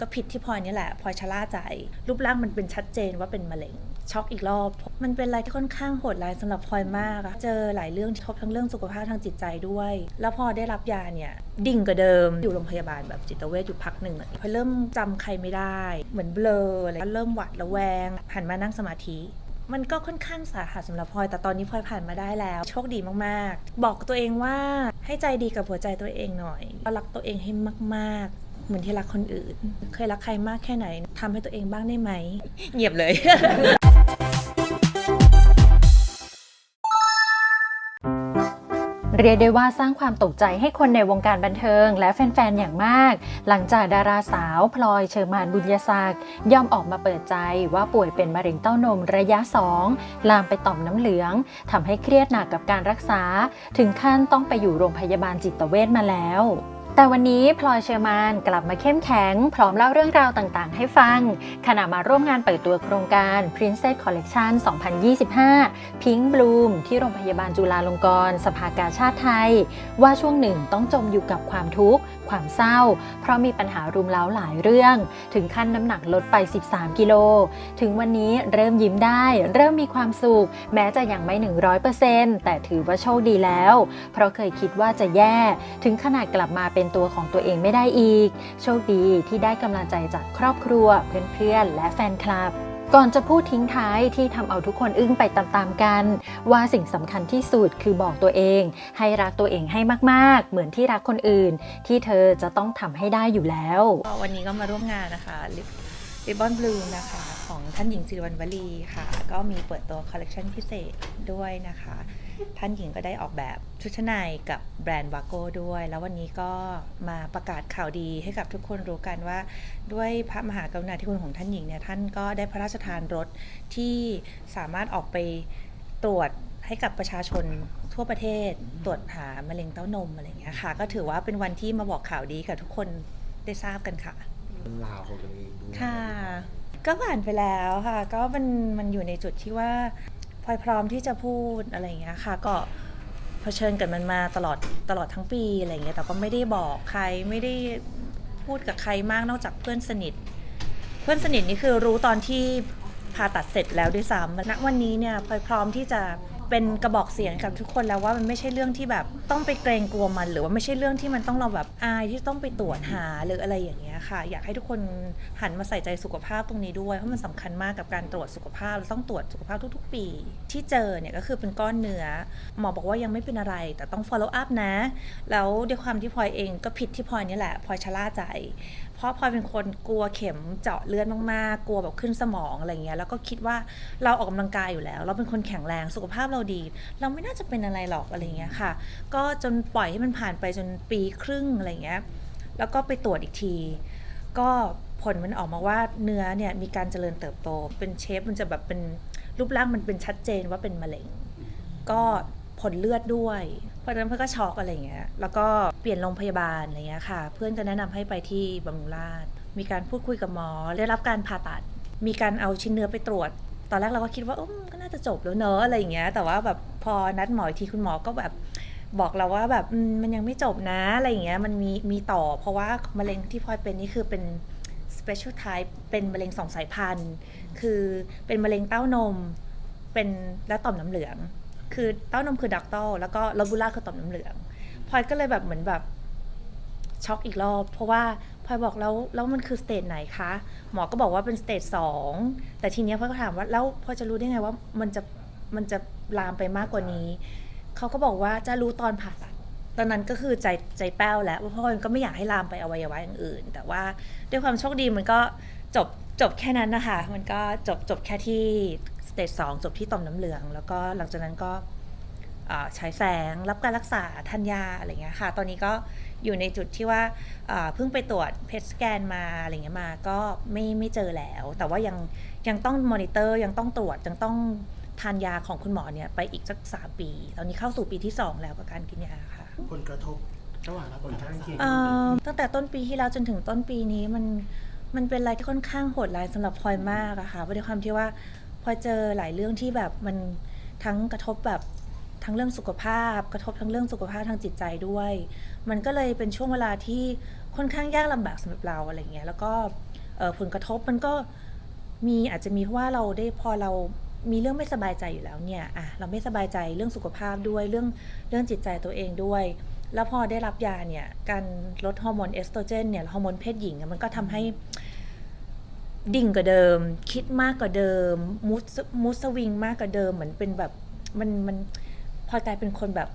ก็ผิดที่พลอยนี่แหละพลอยชะล่าใจ รูปร่างมันเป็นชัดเจนว่าเป็นมะเร็ง ช็อกอีกรอบ มันเป็นอะไรที่ค่อนข้างโหดร้ายสำหรับพลอยมากอะเจอหลายเรื่องทบทั้งเรื่องสุขภาพทางจิตใจด้วย แล้วพอได้รับยาเนี่ย ดิ่งกว่าเดิม อยู่โรงพยาบาลแบบจิตเวชอยู่พักหนึ่งพอเริ่มจำใครไม่ได้ เหมือนเบลออะไรเริ่มหวาดระแวง หันมานั่งสมาธิมันก็ค่อนข้างสาหัสสำหรับพลอย แต่ตอนนี้พลอยผ่านมาได้แล้ว โชคดีมาก ๆ บอกตัวเองว่าให้ใจดีกับหัวใจตัวเองหน่อยรักตัวเองให้มาก ๆ เหมือนที่รักคนอื่น เคยรักใครมากแค่ไหนทำให้ตัวเองบ้างได้ไหมเงียบเลย เรียกได้ว่าสร้างความตกใจให้คนในวงการบันเทิง และแฟน ๆ อย่างมาก หลังจากดาราสาวพลอยเชอร์มานบุญยศักดิ์ย่อมออกมาเปิดใจว่าป่วยเป็นมะเร็งเต้านมระยะ 2 ลามไปต่อมน้ำเหลืองทำให้เครียดหนักกับการรักษา ถึงขั้นต้องไปอยู่โรงพยาบาลจิตเวชมาแล้ว แต่วันนี้พลอยเชอร์มานกลับมาเข้มแข็ง พร้อมเล่าเรื่องราวต่างๆ ให้ฟัง ขณะมาร่วมงานเปิดตัวโครงการ Princess Collection 2025 Pink Bloom ที่โรงพยาบาลจุฬาลงกรณ์สภากาชาติไทย ว่าช่วงหนึ่งต้องจมอยู่กับความทุกข์ ความเศร้า เพราะมีปัญหารุมเร้าหลายเรื่อง ถึงขั้นน้ำหนักลดไป 13 กิโล ถึงวันนี้เริ่มยิ้มได้ เริ่มมีความสุข แม้จะยังไม่ 100%แต่ถือว่าโชคดีแล้ว เพราะเคยคิดว่าจะแย่ ถึงขนาดกลับมาเป็นตัวของตัวเองไม่ได้อีก โชคดีที่ได้กำลังใจจากครอบครัว เพื่อนๆ และแฟนคลับก่อนจะพูดทิ้งท้ายที่ทำเอาทุกคนอึ้งไปตามๆกัน ว่าสิ่งสำคัญที่สุดคือบอกตัวเอง ให้รักตัวเองให้มากๆ เหมือนที่รักคนอื่น ที่เธอจะต้องทำให้ได้อยู่แล้ว วันนี้ก็มาร่วมงานนะคะริบบอนบลูนะคะของท่านหญิงสิริวัณวลีค่ะ ก็มีเปิดตัวคอลเลกชันพิเศษด้วยนะคะ ท่านหญิงก็ได้ออกแบบชุดชั้นในกับแบรนด์วาโก้ด้วย แล้ววันนี้ก็มาประกาศข่าวดีให้กับทุกคนรู้กันว่า ด้วยพระมหากรุณาธิคุณของท่านหญิงเนี่ยท่านก็ได้พระราชทานรถที่สามารถออกไปตรวจให้กับประชาชนทั่วประเทศตรวจหามะเร็งเต้านมอะไรอย่างเงี้ยค่ะ ก็ถือว่าเป็นวันที่มาบอกข่าวดีกับทุกคนได้ทราบกันค่ะเรื่องราวของตัวเองด้วยค่ะ ก็ผ่านไปแล้วค่ะ ก็มันมันอยู่ในจุดที่ว่า พลอยพร้อมที่จะพูดอะไรอย่างเงี้ยค่ะ ก็เผชิญกับมันมาตลอดตลอดทั้งปีอะไรอย่างเงี้ยแต่ก็ไม่ได้บอกใครไม่ได้พูดกับใครมากนอกจากเพื่อนสนิท เพื่อนสนิทนี่คือรู้ตอนที่ผ่าตัดเสร็จแล้วด้วยซ้ำณวันนี้เนี่ยพลอยพร้อมที่จะเป็นกระบอกเสียงกับทุกคนแล้วว่ามันไม่ใช่เรื่องที่แบบต้องไปเกรงกลัวมัน หรือว่าไม่ใช่เรื่องที่มันต้องเราแบบอายที่ต้องไปตรวจหาหรืออะไรอย่างเงี้ย ค่ะ อยากให้ทุกคนหันมาใส่ใจสุขภาพตรงนี้ด้วย เพราะมันสำคัญมากกับการตรวจสุขภาพเราต้องตรวจสุขภาพทุก ๆ ปี ที่เจอเนี่ยก็คือเป็นก้อนเนื้อหมอบอกว่ายังไม่เป็นอะไร แต่ต้อง follow up นะ แล้วด้วยความที่พลอยเองก็ผิดที่พลอยนี่แหละพลอยชะล่าใจ เพราะพลอยเป็นคนกลัวเข็มเจาะเลือดมากๆ กลัวแบบขึ้นสมองอะไรเงี้ยแล้วก็คิดว่าเราออกกำลังกายอยู่แล้ว เราเป็นคนแข็งแรงสุขภาพเราดี เราไม่น่าจะเป็นอะไรหรอกอะไรเงี้ยค่ะ ก็จนปล่อยให้มันผ่านไปจนปีครึ่งอะไรเงี้ย แล้วก็ไปตรวจอีกที ก็ผลมันออกมาว่าเนื้อเนี่ยมีการเจริญเติบโต เป็นเชฟมันจะแบบเป็นรูปร่างมันเป็นชัดเจนว่าเป็นมะเร็ง ก็ผลเลือดด้วย เพราะฉะนั้นเพื่อนก็ช็อกอะไรเงี้ย แล้วก็เปลี่ยนโรงพยาบาลอะไรเงี้ยค่ะ เพื่อนจะแนะนำให้ไปที่บำรุงราษฎร์มีการพูดคุยกับหมอ ได้รับการผ่าตัด มีการเอาชิ้นเนื้อไปตรวจ ตอนแรกเราก็คิดว่าอืมก็น่าจะจบแล้วเนอะอะไรเงี้ย แต่ว่าแบบพอนัดหมออีกทีคุณหมอก็แบบ บอกเราว่าแบบมันยังไม่จบนะอะไรอย่างเงี้ยมันมีมีต่อ เพราะว่ามะเร็งที่พลอยเป็นนี่คือเป็น special type เป็นมะเร็งสองสายพันธุ์คือเป็นมะเร็งเต้านม เป็นและต่อมน้ำเหลือง คือเต้านมคือดักตอลแล้วก็ลอบูล่าคือต่อมน้ำเหลืองพลอยก็เลยแบบเหมือนแบบช็อกอีกรอบ เพราะว่าพลอยบอกแล้วแล้วมันคือสเตจไหนคะ หมอก็บอกว่าเป็นสเตจสองแต่ทีเนี้ยพลอยก็ถามว่าแล้วพลอยจะรู้ได้ไงว่ามันจะมันจะลามไปมากกว่านี้ เขาก็บอกว่าจะรู้ตอนผ่าตัดตอนนั้นก็คือใจใจแป้วแล้วเพราะพลอยก็ไม่อยากให้ลามไปอวัยวะอย่างอื่น แต่ว่าด้วยความโชคดีมันก็จบจบแค่นั้นนะคะ มันก็จบจบแค่ที่สเตจสองจบที่ต่อมน้ำเหลือง แล้วก็หลังจากนั้นก็อ่าฉายแสงรับการรักษาทานยาอะไรเงี้ยค่ะ ตอนนี้ก็อยู่ในจุดที่ว่าเพิ่งไปตรวจเพ t สแกนมาอะไรเงี้ยมาก็ไม่ไม่เจอแล้ว แต่ว่ายังยังต้องมอนิเตอร์ยังต้องตรวจยังต้อง ทานยาของคุณหมอเนี่ยไปอีกสักสามปี ตอนนี้เข้าสู่ปีที่สองแล้วกับการกินยาค่ะผลกระทบระหว่างรับผลข้างเคียงเอ่อตั้งแต่ต้นปีที่แล้วจนถึงต้นปีนี้มันมันเป็นอะไรที่ค่อนข้างโหดร้ายสำหรับพลอยมากอะค่ะเพราะด้วยความที่ว่าพลอยเจอหลายเรื่องที่แบบมันทั้งกระทบแบบทั้งเรื่องสุขภาพ กระทบทั้งเรื่องสุขภาพทางจิตใจด้วย มันก็เลยเป็นช่วงเวลาที่ค่อนข้างยากลำบากสำหรับเราอะไรเงี้ยแล้วก็เอ่อผลกระทบมันก็มีอาจจะมีเพราะว่าเราได้พอเรา มีเรื่องไม่สบายใจอยู่แล้วเนี่ยอะเราไม่สบายใจเรื่องสุขภาพด้วยเรื่องเรื่องจิตใจตัวเองด้วย แล้วพอได้รับยาเนี่ยการลดฮอร์โมนเอสโตรเจนเนี่ยฮอร์โมนเพศหญิงมันก็ทำให้ดิ่งกว่าเดิม คิดมากกว่าเดิมมูดมูสวิงมากกว่าเดิมเหมือนเป็นแบบมันมันพอกลายเป็นคนแบบ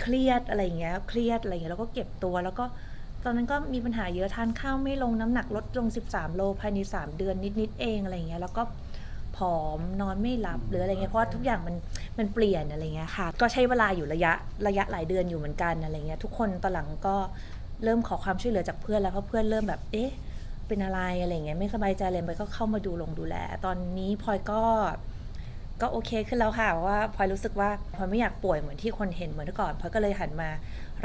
เครียดอะไรอย่างเงี้ยเครียดอะไรอย่างเงี้ยแล้วก็เก็บตัวแล้วก็ตอนนั้นก็มีปัญหาเยอะทานข้าวไม่ลงน้ำหนักลดลง 13 โลภายใน 3 เดือนนิด ๆ เองอะไรอย่างเงี้ยแล้วก็ ผอมนอนไม่หลับหรืออะไรเงี้ยเพราะว่าทุกอย่างมันมันเปลี่ยนอะไรเงี้ยค่ะ ก็ใช้เวลาอยู่ระยะระยะหลายเดือนอยู่เหมือนกันอะไรเงี้ยทุกคนตอนหลังก็เริ่มขอความช่วยเหลือจากเพื่อนแล้วเพราะเพื่อนเริ่มแบบเอ๊ะเป็นอะไรอะไรอย่างเงี้ยไม่สบายใจเลยพลอยก็เข้ามาดูลงดูแล ตอนนี้พลอยก็ก็โอเคขึ้นแล้วค่ะเพราะว่าพลอยรู้สึกว่าพลอยไม่อยากป่วยเหมือนที่คนเห็นเหมือนเมื่อก่อนพลอยก็เลยหันมา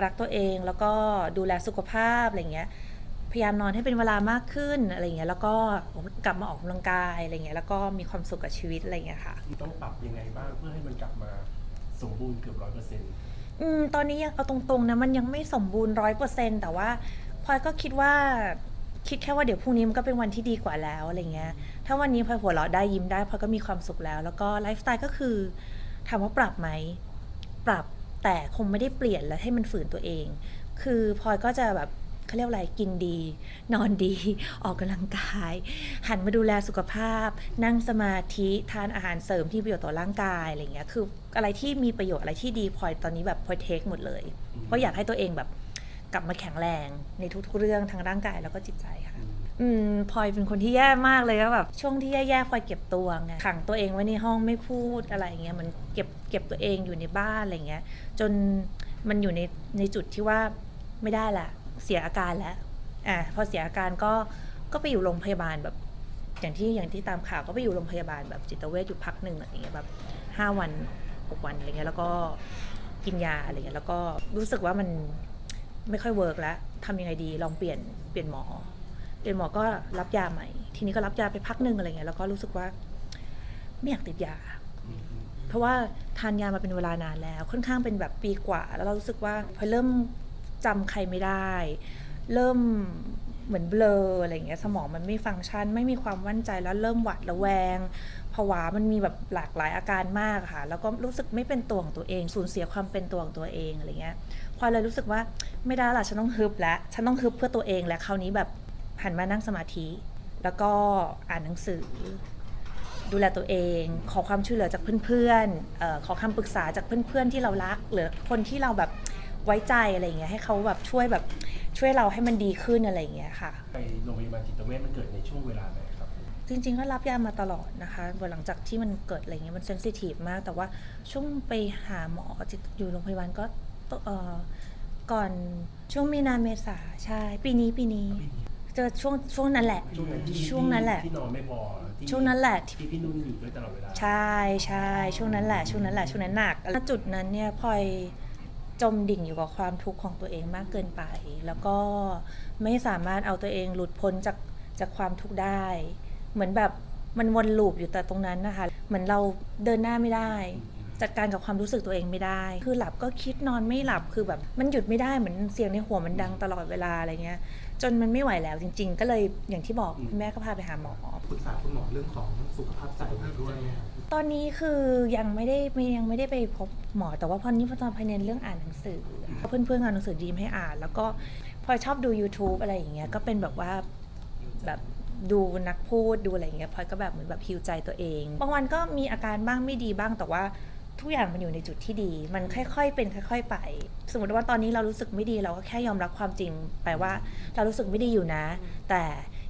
รักตัวเองแล้วก็ดูแลสุขภาพอะไรเงี้ยพ ยายามนอนให้เป็นเวลามากขึ้นอะไรเงี้ยแล้วก็กลับมาออกกำลังกายอะไรเงี้ยแล้วก็มีความสุขกับชีวิตอะไรเงี้ยค่ะต้องปรับยังไงบ้างเพื่อให้มันกลับมาสมบูรณ์เกือบร้อยเปอร์เซ็นต์อืมตอนนี้ยังเอาตรงๆนะมันยังไม่สมบูรณ์ร้อยเปอร์เซ็นแต่ว่าพลอยก็คิดว่าคิดแค่ว่าเดี๋ยวพรุ่งนี้มันก็เป็นวันที่ดีกว่าแล้วอะไรเงี้ย ถ้าวันนี้พลอยหัวเราะได้ยิ้มได้พลอยก็มีความสุขแล้ว แล้วก็ไลฟ์สไตล์ก็คือถามว่าปรับไหมปรับแต่คงไม่ได้เปลี่ยนแล้วให้มันฝืนตัวเอง คือพลอยก็จะแบบ เขาเรียกว่าอะไรกินดี นอนดี ออกกำลังกาย หันมาดูแลสุขภาพ นั่งสมาธิทานอาหารเสริมที่ประโยชน์ต่อร่างกายอะไรเงี้ยคืออะไรที่มีประโยชน์อะไรที่ดีพลอยตอนนี้แบบพลอยเทคหมดเลยเพราะอยากให้ตัวเองแบบกลับมาแข็งแรงในทุกๆเรื่องทั้งร่างกายแล้วก็จิตใจค่ะอืมพลอยเป็นคนที่แย่มากเลยก็แบบช่วงที่แย่ๆพลอยเก็บตัวไงขังตัวเองไว้ในห้องไม่พูดอะไรเงี้ยมันเก็บเก็บตัวเองอยู่ในบ้านอะไรเงี้ย จนมันอยู่ในในจุดที่ว่าไม่ได้ละ เสียอาการแล้วอะพอเสียอาการก็ก็ไปอยู่โรงพยาบาลแบบ อย่างที่อย่างที่ตามข่าวก็ไปอยู่โรงพยาบาลแบบจิตเวชอยู่พักหนึ่งอะไรเงี้ยแบบห้าวันหกวันอะไรเงี้ยแล้วก็กินยาอะไรเงี้ยแล้วก็รู้สึกว่ามันไม่ค่อยเวิร์กแล้วทำยังไงดีลองเปลี่ยนเปลี่ยนหมอเปลี่ยนหมอก็รับยาใหม่ ทีนี้ก็รับยาไปพักหนึ่งอะไรเงี้ยแล้วก็รู้สึกว่าไม่อยากติดยา เพราะว่าทานยามาเป็นเวลานานแล้ว ค่อนข้างเป็นแบบปีกว่า แล้วเรารู้สึกว่าพอเริ่ม จำใครไม่ได้ เริ่มเหมือนเบลออะไรอย่างเงี้ยสมองมันไม่ฟังก์ชัน ไม่มีความมั่นใจแล้วเริ่มหวาดระแวงภาวะมันมีแบบหลากหลายอาการมากค่ะ แล้วก็รู้สึกไม่เป็นตัวของตัวเองสูญเสียความเป็นตัวของตัวเองอะไรเงี้ยพอยเลยรู้สึกว่าไม่ได้ละฉันต้องฮึบแล้วฉันต้องฮึบเพื่อตัวเองแล้วคราวนี้แบบหันมานั่งสมาธิ แล้วก็อ่านหนังสือ ดูแลตัวเอง ขอความช่วยเหลือจากเพื่อนๆออขอคำปรึกษาจากเพื่อนๆที่เรารัก หรือคนที่เราแบบ ไว้ใจอะไรอย่างเงี้ยให้เขาแบบช่วยแบบช่วยเราให้มันดีขึ้นอะไรอย่างเงี้ยค่ะ ไปโรงพยาบาลจิตเวชมันเกิดในช่วงเวลาไหนครับ จริงๆก็รับยามาตลอดนะคะหลังจากที่มันเกิดอะไรเงี้ยมันเซนซิทีฟมาก แต่ว่าช่วงไปหาหมอจิตอยู่โรงพยาบาลก็เอ่อก่อนช่วงมีนาเมษาใช่ปีนี้ปีนี้ เจอช่วงช่วงนั้นแหละ ช่วงนั้นที่ช่วงนั้นแหละ ที่นอนไม่พอที่ช่วงนั้นแหละที่พี่นุ่นอยู่ด้วยตลอดเวลา ใช่ใช่ช่วงนั้นแหละ ช่วงนั้นแหละช่วงนั้นหนักแล้วจุดนั้นเนี่ยพลอย จมดิ่งอยู่กับความทุกข์ของตัวเองมากเกินไป แล้วก็ไม่สามารถเอาตัวเองหลุดพ้นจากจากความทุกข์ได้ เหมือนแบบมันวนลูปอยู่แต่ตรงนั้นนะคะ เหมือนเราเดินหน้าไม่ได้ จัดการกับความรู้สึกตัวเองไม่ได้ คือหลับก็คิดนอนไม่หลับคือแบบมันหยุดไม่ได้เหมือนเสียงในหัวมันดังตลอดเวลาอะไรเงี้ย จนมันไม่ไหวแล้วจริง ๆ ก็เลยอย่างที่บอกคุณแม่ก็พาไปหาหมอ ปรึกษาคุณหมอเรื่องของสุขภาพใจด้วยไหมครับตอนนี้คือยังไม่ได้ไม่ยังไม่ได้ไปพบหมอแต่ว่าพอนี้พอตอนภายในเรื่องอ่านหนังสือเพื่อนเพื่อนๆเอาหนังสือดีมให้อ่าน แล้วก็พลอยชอบดู YouTube อะไรอย่างเงี้ยก็เป็นแบบว่าแบบดูนักพูดดูอะไรอย่างเงี้ยพลอยก็แบบเหมือนแบบฮิวใจตัวเอง บางวันก็มีอาการบ้างไม่ดีบ้างแต่ว่า ทุกอย่างมันอยู่ในจุดที่ดี มันค่อยๆ เป็นค่อย ๆ ไป สมมติว่าตอนนี้เรารู้สึกไม่ดีเราก็แค่ยอมรับความจริงไปว่า เรารู้สึกไม่ดีอยู่นะ แต่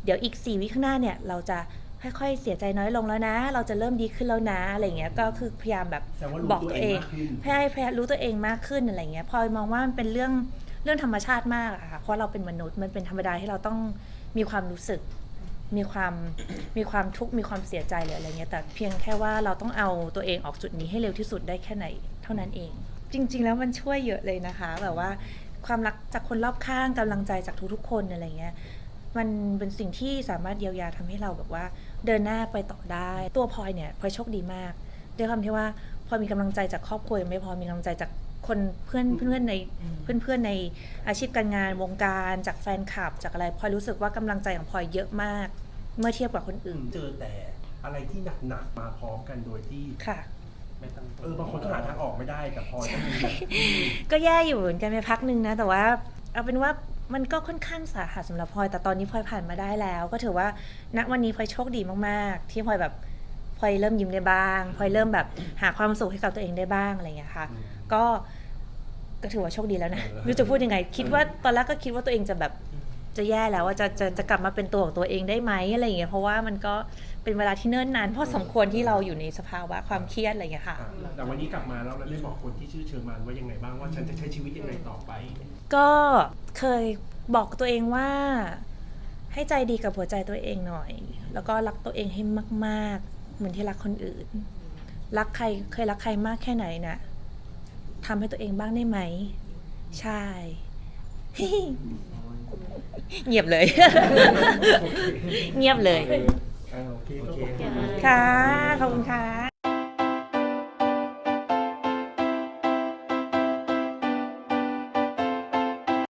เดี๋ยวอีกสี่วิข้างหน้าเนี่ยเราจะค่อยๆ เสียใจน้อยลงแล้วนะ เราจะเริ่มดีขึ้นแล้วนะอะไรเงี้ย ก็คือพยายามแบบแสดงว่ารู้บอกตัวเองตัวเองมากขึ้นพยายามพยายามรู้ตัวเองมากขึ้นอะไรเงี้ยพลอยมองว่ามันเป็นเรื่องเรื่องธรรมชาติมากอะค่ะ เพราะเราเป็นมนุษย์มันเป็นธรรมดาที่เราต้องมีความรู้สึก มีความมีความทุกข์มีความเสียใจหรืออะไรเงี้ยแต่เพียงแค่ว่าเราต้องเอาตัวเองออกจุดนี้ให้เร็วที่สุดได้แค่ไหน เท่านั้นเอง จริง ๆ แล้วมันช่วยเยอะเลยนะคะแบบว่าความรักจากคนรอบข้างกำลังใจจากทุกๆ คนอะไรเงี้ยมันเป็นสิ่งที่สามารถเยียวยาทำให้เราแบบว่า เดินหน้าไปต่อได้ ตัวพลอยเนี่ยพลอยโชคดีมากด้วยความที่ว่าพลอยมีกำลังใจจากครอบครัวยังไม่พอมีกำลังใจจาก คนเพื่อนเพื่อนในเพื่อนเพื่อนในอาชีพการงานวงการจากแฟนคลับ จากอะไรพลอยรู้สึกว่ากำลังใจของพลอยเยอะมาก เมื่อเทียบกับคนอื่น เจอแต่อะไรที่หนักๆมาพร้อมกันโดยที่ค่ะไม่ตั้งตัวเออบางคนก็หาทางออกไม่ได้แต่พลอยก็มีแบบก็แย่อยู่เหมือนกันไปพักหนึ่งนะ แต่ว่าเอาเป็นว่ามันก็ค่อนข้างสาหัสสำหรับพลอยแต่ตอนนี้พลอยผ่านมาได้แล้ว ก็ถือว่าณวันนี้พลอยโชคดีมากๆ ที่พลอยแบบพลอยเริ่มยิ้มได้บ้างพลอยเริ่มแบบหาความสุขให้กับตัวเองได้บ้างอะไรอย่างเงี้ยค่ะ ก็ก็ถือว่าโชคดีแล้วนะเออไม่รู้จะพูดยังไง คิดว่าตอนแรกก็คิดว่าตัวเองจะแบบจะแย่แล้วว่าจะจะจะกลับมาเป็นตัวของตัวเองได้ไหมอะไรอย่างเงี้ยเพราะว่ามันก็เป็นเวลาที่เนิ่นนานพอสมควรที่เราอยู่ในสภาวะความเครียดอะไรอย่างเงี้ยค่ะอะแต่วันนี้กลับมาแล้วเราได้บอกคนที่ชื่อเชอร์มานว่ายังไงบ้างว่าฉันจะใช้ชีวิตยังไงต่อไป ก็เคยบอกตัวเองว่า ให้ใจดีกับหัวใจตัวเองหน่อย แล้วก็รักตัวเองให้มาก ๆ เหมือนที่รักคนอื่น รักใครเคยรักใครมากแค่ไหนนะ ทำให้ตัวเองบ้างได้ไหม ใช่ เงียบเลย เงียบเลยโอเคขอบคุณค่ะ ขอบคุณค่ะ